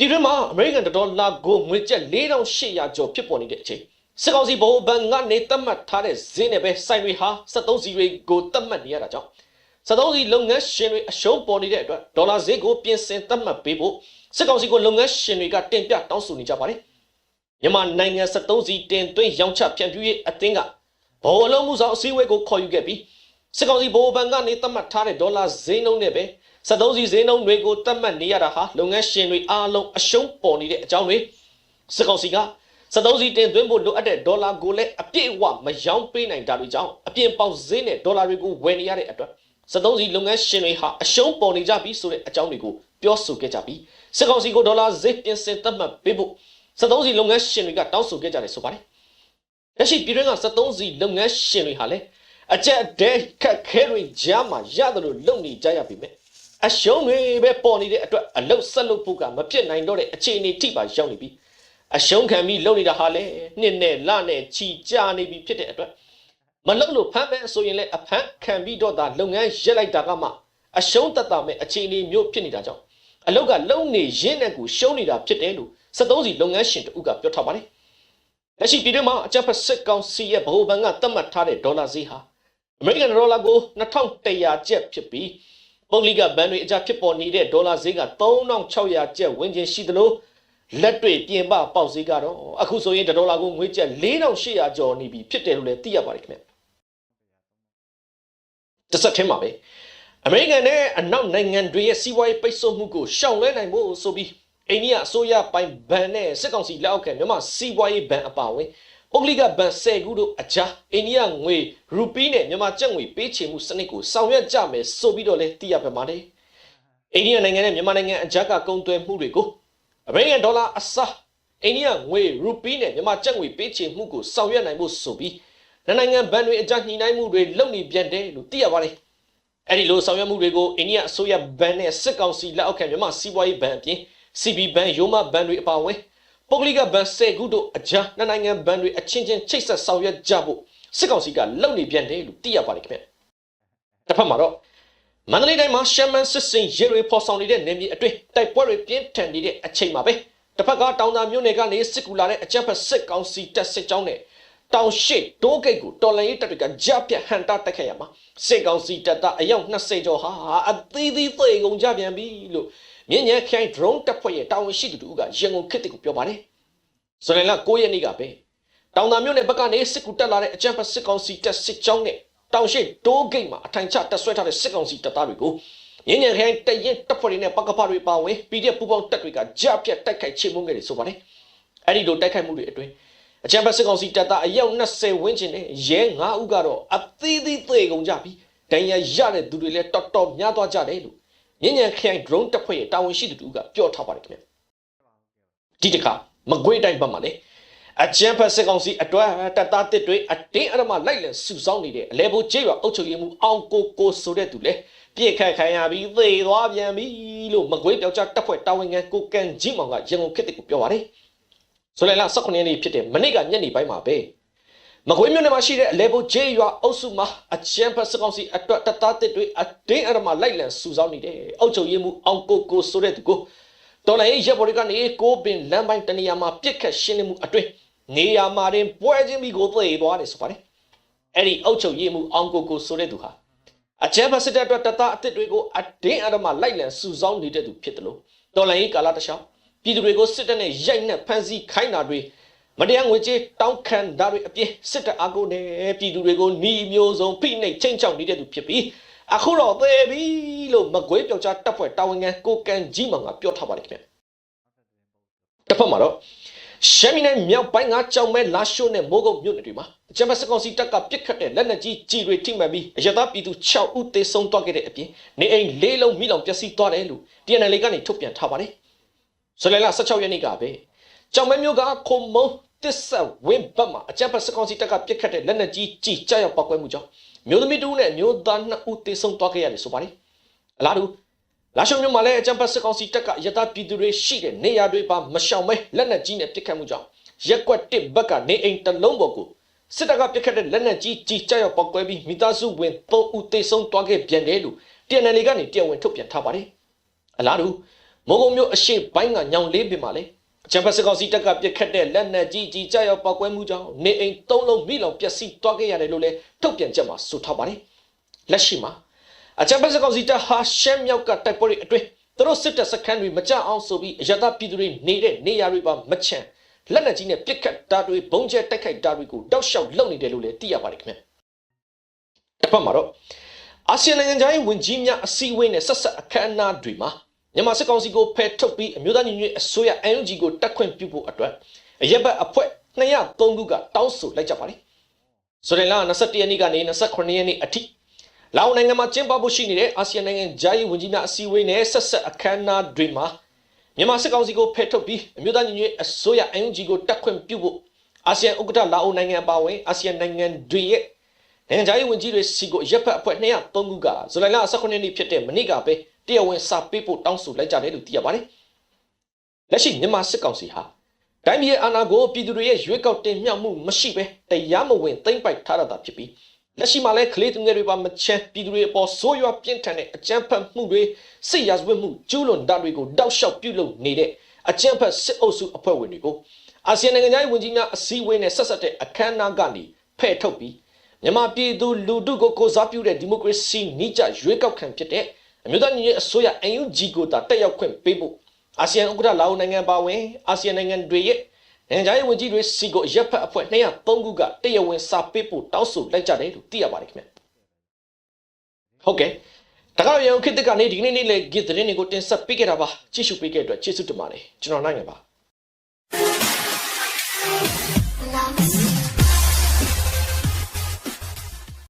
ပြည်တွင်းမှာအမေရိကန်ဒေါ်လာကိုငွေကျပ်4800ကျော်ဖြစ်ပေါ်နေတဲ့အချိန်စစ်ကောင်စီဘိုးဘန်ကနေတတ်မှတ်ထားတဲ့ဈေးနဲ့ပဲစိုင်တွေဟာ73စီတွေကိုတတ်မှတ်နေရတာကြောင့်73စီလုပ်ငန်းရှင်တွေအရှုံးပေါ်နေတဲ့အတွက်ဒေါ်လာဈေးကိုပြင်ဆင်တတ်မှတ်ပေးဖို့စစ်ကောင်စီကိုလုပ်ငန်းရှင်တွေကတင်ပြတောင်းဆိုနေကြပါတယ်မြန်မာနိုင်ငံ73စီတင်သွင်းရောင်းချဖြန့်ဖြူးရေးအသင်းကဘောအလုံးမှုဆောင်အစည်းအဝေးကိုခေါ်ယူခဲ့ပြီးစစ်ကောင်စီဘိုးဘန်ကနေတတ်မှတ်ထားတဲ့ဒေါ်လာဈေးနှုန်းနဲ့ပဲ 73စီဈေးနှုန်းတွေကိုတတ်မှတ်နေရတာဟာလုပ်ငန်းရှင်တွေအားလုံးအရှုံးပေါ်နေတဲ့အကြောင်းတွေစစ်ကောင်စီက73စီတင်သွင်းဖို့လိုအပ်တဲ့ဒေါ်လာကိုလည်းအပြည့်အဝမရောင်းပေးနိုင်တာတွေကြောင့်အပြင်ပေါက်ဈေးနဲ့ဒေါ်လာတွေကိုဝယ်နေရတဲ့အတွက်73စီလုပ်ငန်းရှင်တွေဟာအရှုံးပေါ်နေကြပြီဆိုတဲ့အကြောင်းတွေကိုပြောဆိုခဲ့ကြပြီးစစ်ကောင်စီကိုဒေါ်လာဈေးပြင်ဆင်သတ်မှတ်ပေးဖို့73စီလုပ်ငန်းရှင်တွေကတောင်းဆိုခဲ့ကြတယ်ဆိုပါတယ်။လက်ရှိပြည်တွင်းက73စီလုပ်ငန်းရှင်တွေဟာလည်းအကြက်အတဲခက်ခဲတွေကြားမှာရတယ်လို့လုပ်နေကြရပြီမဲ့ အရှုံးတွေပဲပေါ်နေတဲ့အတွက်အလုတ်ဆက်လုပ်ဖို့ကမပြစ်နိုင်တော့တဲ့အခြေအနေထိပါရောက်နေပြီအရှုံးခံပြီးလုပ်နေတာဟာလေနှစ်နဲ့လနဲ့ချီကြနေပြီဖြစ်တဲ့အတွက်မလုပ်လို့ဖမ်းမယ်ဆိုရင်လည်းအဖမ်းခံပြီးတော့ဒါလုပ်ငန်းရက်လိုက်တာကမှအရှုံးတက်တာမဲ့အခြေအနေမျိုးဖြစ်နေတာကြောင့်အလုတ်ကလုံနေရင်းနဲ့ကိုရှုံးနေတာဖြစ်တယ်လို့73စီလုပ်ငန်းရှင်တဦးကပြောထားပါတယ်လက်ရှိပြည်တွင်းမှာအကြပ်ဖက်စစ်ကောင်စီရဲ့ဗဟိုဘဏ်ကသတ်မှတ်ထားတဲ့ဒေါ်လာဈေးဟာအမေရိကန်ဒေါ်လာကို2100ကျပ်ဖြစ်ပြီး ပုဂ္ဂလိကဘဏ်တွေအကြဖြစ်ပေါ်နေတဲ့ဒေါ်လာဈေးက3600ကျပ်ဝန်းကျင်ရှိသလိုလက်တွေ့ပြင်ပပေါက်ဈေးကတော့အခုဆိုရင်ဒေါ်လာကိုငွေကျပ်4800ကျော်နေပြီဖြစ်တယ်လို့လည်းသိရပါတယ်ခင်ဗျတစ်ဆက်ထင်းပါပဲအမေရိကန်နဲ့အနောက်နိုင်ငံတွေရဲ့စီးပွားရေးပိတ်ဆို့မှုကိုရှောင်လွှဲနိုင်ဖို့ဆိုပြီးအိန္ဒိယအစိုးရပိုင်ဘဏ်နဲ့စစ်ကောင်စီလက်အောက်ခံမြန်မာစီးပွားရေးဘဏ်အပါအဝင် ပုဂ္ဂလိကဘဏ်10ခုတို့အကြားအိန္ဒိယငွေရူပီးနဲ့မြန်မာကျပ်ငွေပေးချေမှုစနစ်ကိုဆောင်ရွက်ကြမယ်ဆိုပြီးတော့လည်းသိရပါပါတယ်။အိန္ဒိယနိုင်ငံနဲ့မြန်မာနိုင်ငံအကြားကကုန်သွယ်မှုတွေကိုအမေရိကန်ဒေါ်လာအစားအိန္ဒိယငွေရူပီးနဲ့မြန်မာကျပ်ငွေပေးချေမှုကိုဆောင်ရွက်နိုင်ဖို့ဆိုပြီးနိုင်ငံဘဏ်တွေအကြားညှိနှိုင်းမှုတွေလုပ်နေပြန်တယ်လို့သိရပါတယ်။အဲဒီလိုဆောင်ရွက်မှုတွေကိုအိန္ဒိယအစိုးရဘဏ်နဲ့စစ်ကောင်စီလက်အောက်ခံမြန်မာစီးပွားရေးဘဏ်အပြင် CB ဘဏ်ရိုးမဘဏ်တွေအပါအဝင် ပုဂ္ဂလိကဘဏ်10ခုတို့အကြားနှစ်နိုင်ငံဘဏ်တွေအချင်းချင်းချိတ်ဆက်ဆောင်ရွက်ကြဖို့စစ်ကောင်စီကလုပ်နေပြန်တယ်လို့သိရပါတယ်ခင်ဗျ။တစ်ဖက်မှာတော့မန္တလေးတိုင်းမှာရှမ်းမန်းစစ်စင်ရေတွေပေါ်ဆောင်နေတဲ့နေမြေအတွင်းတိုက်ပွဲတွေပြင်းထန်နေတဲ့အချိန်မှာပဲတစ်ဖက်ကတောင်သာမြို့နယ်ကနေစစ်ကူလာတဲ့အကြမ်းဖက်စစ်ကောင်စီတပ်စစ်ကြောင်းနဲ့တောင်ရှိတိုးဂိတ်ကိုတော်လန်ရေးတပ်တွေကကြားပြတ်ဟန်တာတက်ခဲ့ရမှာစစ်ကောင်စီတပ်သားအယောက်20ကျော်ဟာအသေးသေးသေကုန်ကြပြန်ပြီလို့ မြင်းညံခိုင် drone တပ်ဖွဲ့ရဲ့တာဝန်ရှိသူတို့ကရန်ကုန်ခေတ်ကိုပြောပါတယ်။ဇွန်လ9ရက်နေ့ကပဲတောင်သာမြို့နယ်ဘက်ကနေစစ်ကူတက်လာတဲ့အကြမ်းဖက်စစ်ကောင်စီတပ်စစ်ကြောင်းနဲ့တောင်ရှိတိုးဂိတ်မှာအထိုင်ချတပ်ဆွဲထားတဲ့စစ်ကောင်စီတပ်သားတွေကိုမြင်းညံခိုင်တရင်တပ်ဖွဲ့တွေနဲ့ပကပတွေပါဝင် PDF ပူပေါင်းတပ်တွေကကြားပြတ်တိုက်ခိုက်ချေမှုငယ်တွေဆိုပါတယ်။အဲ့ဒီလိုတိုက်ခိုက်မှုတွေအတွင်းအကြမ်းဖက်စစ်ကောင်စီတပ်သားအယောက်20ဝန်းကျင်နဲ့ရဲ9ဦးကတော့အသေးသေးသေးကုန်ကြပြီးဒဏ်ရာရတဲ့သူတွေလည်းတော်တော်များသွားကြတယ်လို့ ညဉ့်ညံခိုင် drone တပ်ဖွဲ့ရဲ့တာဝန်ရှိသူတို့ကပြောထားပါတယ်ခင်ဗျဒီတစ်ခါမကွေးတိုင်းဘက်မှာလေအကျန်းဖက်စစ်ကောင်စီအတွက်တပ်သားတစ်တွေအတင်းအဓမ္မလိုက်လံစုဆောင်းနေတဲ့အလဲဘိုးကျေးရွာအုပ်ချုပ်ရေးမှူးအောင်ကိုကိုဆိုတဲ့သူလေပြစ်ခတ်ခံရပြီးသေသွားပြန်ပြီလို့မကွေးပြောက်ကြားတပ်ဖွဲ့တာဝန်ခံကိုကန်ကြီးမောင်ကရန်ကုန်ခေတ်ကိုပြောပါတယ်ဆိုလိုက်လား18ရက်နေ့ဖြစ်တဲ့မနေ့ကညနေပိုင်းမှာပဲ မကွေးမြို့နယ်မှာရှိတဲ့အလဲဘိုဂျေးရွာအုပ်စုမှာအချမ်းဖက်စကောင်စီအတွက်တသားတစ်တွေအတင်းအရမလိုက်လံစုဆောင်းနေတယ်။အုပ်ချုပ်ရေးမှုအောင်ကိုကိုဆိုတဲ့သူကိုတော်လိုင်းရက်ဘော်တွေကနေကိုပင်လမ်းပိုင်းတနေရာမှာပြစ်ခတ်ရှင်းနေမှုအတွင်းနေရာမှာတင်ပွဲချင်းပြီးကိုသေသွားတယ်ဆိုပါတယ်။အဲ့ဒီအုပ်ချုပ်ရေးမှုအောင်ကိုကိုဆိုတဲ့သူဟာအချမ်းဖက်စစ်တပ်အတွက်တသားအစ်တွေကိုအတင်းအရမလိုက်လံစုဆောင်းနေတဲ့သူဖြစ်တယ်လို့တော်လိုင်းကာလာတခြားပြည်သူတွေကိုစစ်တပ်နဲ့ရိုက်နှက်ဖမ်းဆီးခိုင်းတာတွေ မတရားငွေကြေးတောင်းခံတာတွေအပြင်စစ်တပ်အားကိုနဲ့ပြည်သူတွေကိုနှီးမျိုးစုံဖိနှိပ်ချင်းချောက်နေတဲ့သူဖြစ်ပြီးအခုတော့သေပြီလို့မကွေးပြောက်ကြားတပ်ဖွဲ့တာဝန်ခံကိုကန်ကြီးမောင်ကပြောထားပါတယ်ခင်ဗျတစ်ဖက်မှာတော့ရှမ်းပြည်နယ်မြောက်ပိုင်းကကြောင်မဲလာရှိုးနဲ့မိုးကုတ်မြို့နယ်တွေမှာဂျမစကောင်စီတပ်ကပစ်ခတ်တဲ့လက်နက်ကြီးကြီးတွေထိမှန်ပြီးအရသာပြည်သူ6ဦးသေဆုံးသွားခဲ့တဲ့အပြင်နေအိမ်၄လုံးမိလောင်ပျက်စီးသွားတယ်လို့ TNL ကနေထုတ်ပြန်ထားပါတယ်။ဇူလိုင်လ16ရက်နေ့ကပဲကြောင်မဲမြို့ကခုံမုံ တစ်ဆက်ဝင်းဘတ်မှာအကြမ်းဖက်စကောင်စီတပ်ကပြစ်ခတ်တဲ့လက်နက်ကြီးကြီးကြောက်ရောက်ပောက်ကွဲမှုကြောင့်မျိုးသမီးတူနဲ့မျိုးသားနှစ်ဦးသေဆုံးသွားခဲ့ရတယ်ဆိုပါတယ်အလားတူလာရှုံမြို့မှာလည်းအကြမ်းဖက်စကောင်စီတပ်ကရတပြည်သူတွေရှိတဲ့နေရာတွေပါမရှောင်မဲလက်နက်ကြီးနဲ့ပြစ်ခတ်မှုကြောင့်ရက်ကွက်တစ်ဘက်ကနေအိမ်တလုံးပေါ်ကိုစစ်တပ်ကပြစ်ခတ်တဲ့လက်နက်ကြီးကြီးကြောက်ရောက်ပောက်ကွဲပြီးမိသားစုဝင်၃ဦးသေဆုံးသွားခဲ့ပြန်တယ်လို့ TNL ကနေတရားဝင်ထုတ်ပြန်ထားပါတယ်အလားတူမိုးကုံမျိုးအရှိပိုင်းကညောင်လေးပင်မှာလေအ ချမ်းဖက်စကောက်စီတက်ကပြစ်ခတ်တဲ့လက်နက်ကြီးကြီးကြောက်ရောက်ပောက်ကွဲမှုကြောင့်နေအိမ်သုံးလုံးမိလောင်ပျက်စီးသွားခဲ့ရတယ်လို့လည်းထုတ်ပြန်ချက်မှာဆိုထားပါတယ်လက်ရှိမှာအချမ်းဖက်စကောက်စီတက်ဟာရှမ်းမြောက်ကတိုက်ပွဲတွေအတွင်းသူတို့စစ်တပ်စခန်းတွေမကြအောင်ဆိုပြီးအရသာပြည်သူတွေနေတဲ့နေရာတွေပါမချန်လက်နက်ကြီးနဲ့ပြစ်ခတ်တာတွေဘုံကျဲတိုက်ခိုက်တာတွေကိုတောက်လျှောက်လုပ်နေတယ်လို့လည်းသိရပါတယ်ခင်ဗျတစ်ဖက်မှာတော့အာဆီယံနိုင်ငံခြားရေးဝန်ကြီးများအစည်းအဝေးနဲ့ဆက်ဆက်အခမ်းအနားတွေမှာ မြန်မာစစ်ကောင်စီကိုဖယ်ထုတ်ပြီးအမျိုးသားညီညွတ်ရေးအစိုးရ NUG ကိုတက်ခွင့်ပြုဖို့အတွက်အရက်ဘတ်အဖွဲ့203ခုကတောင်းဆိုလိုက်ကြပါတယ်ဆိုရင်လာ21ရက်နေ့ကနေ28ရက်နေ့အထိလာအိုနိုင်ငံမှာကျင်းပဖို့ရှိနေတဲ့အာဆီယံနိုင်ငံဂျာယီဝန်ကြီးများအစည်းအဝေးနဲ့ဆက်ဆက်အခမ်းအနားတွေမှာမြန်မာစစ်ကောင်စီကိုဖယ်ထုတ်ပြီးအမျိုးသားညီညွတ်ရေးအစိုးရ NUG ကိုတက်ခွင့်ပြုဖို့အာဆီယံဥက္ကဋ္ဌလာအိုနိုင်ငံပါဝင်အာဆီယံနိုင်ငံတွေရဲ့နိုင်ငံခြားရေးဝန်ကြီးတွေစီကိုရပ်ဖက်အဖွဲ့203ခုကဇူလိုင်လ18ရက်နေ့ဖြစ်တဲ့မနေ့ကပဲ တရားဝင်စာပေးဖို့တောင်းဆိုလိုက်ကြတယ်လို့သိရပါတယ်။လက်ရှိမြန်မာစစ်ကောင်စီဟာတိုင်းပြည်အာဏာကိုပြည်သူတွေရဲ့ရွေးကောက်တင်မြှောက်မှုမရှိဘဲတရားမဝင်သိမ့်ပိုက်ထားတာဖြစ်ပြီးလက်ရှိမှာလည်းကလေးသူငယ်တွေပါမချမ်းပြည်သူတွေအပေါ်ဆိုးရွားပြင်းထန်တဲ့အကြမ်းဖက်မှုတွေစစ်ရာဇဝတ်မှုကျူးလွန်တာတွေကိုတောက်လျှောက်ပြုလုပ်နေတဲ့အကြမ်းဖက်စစ်အုပ်စုအဖွဲ့ဝင်တွေကိုအာဆီယံနိုင်ငံသားဝန်ကြီးများအစည်းအဝေးနဲ့ဆက်ဆက်တဲ့အခမ်းအနားကနေဖယ်ထုတ်ပြီးမြန်မာပြည်သူလူထုကိုကိုစားပြုတဲ့ဒီမိုကရေစီနိကျရွေးကောက်ခံဖြစ်တဲ့ အမျိုးသားညီညွတ်ရေးအစိုးရ UNG ကိုတာတက်ရောက်ခွင့်ပေးဖို့အာဆီယံဥက္ကဋ္ဌလာအိုနိုင်ငံပါဝင်အာဆီယံနိုင်ငံတွေရဲ့နိုင်ငံခြားရေးဝန်ကြီးတွေစီကိုရပ်ဖက်အဖွဲ့203ခုကတရားဝင်စာပေးဖို့တောင်းဆိုလိုက်ကြတယ်လို့သိရပါတယ်ခင်ဗျဟုတ်ကဲ့တခါရအောင်ခေတ်ကနေဒီကနေ့နေ့လေဂစ်သတင်းတွေကိုတင်ဆက်ပေးခဲ့တာပါကြည့်ရှုပေးခဲ့တဲ့အတွက်ကျေးဇူးတင်ပါတယ်ကျွန်တော်နိုင်ငယ်ပါ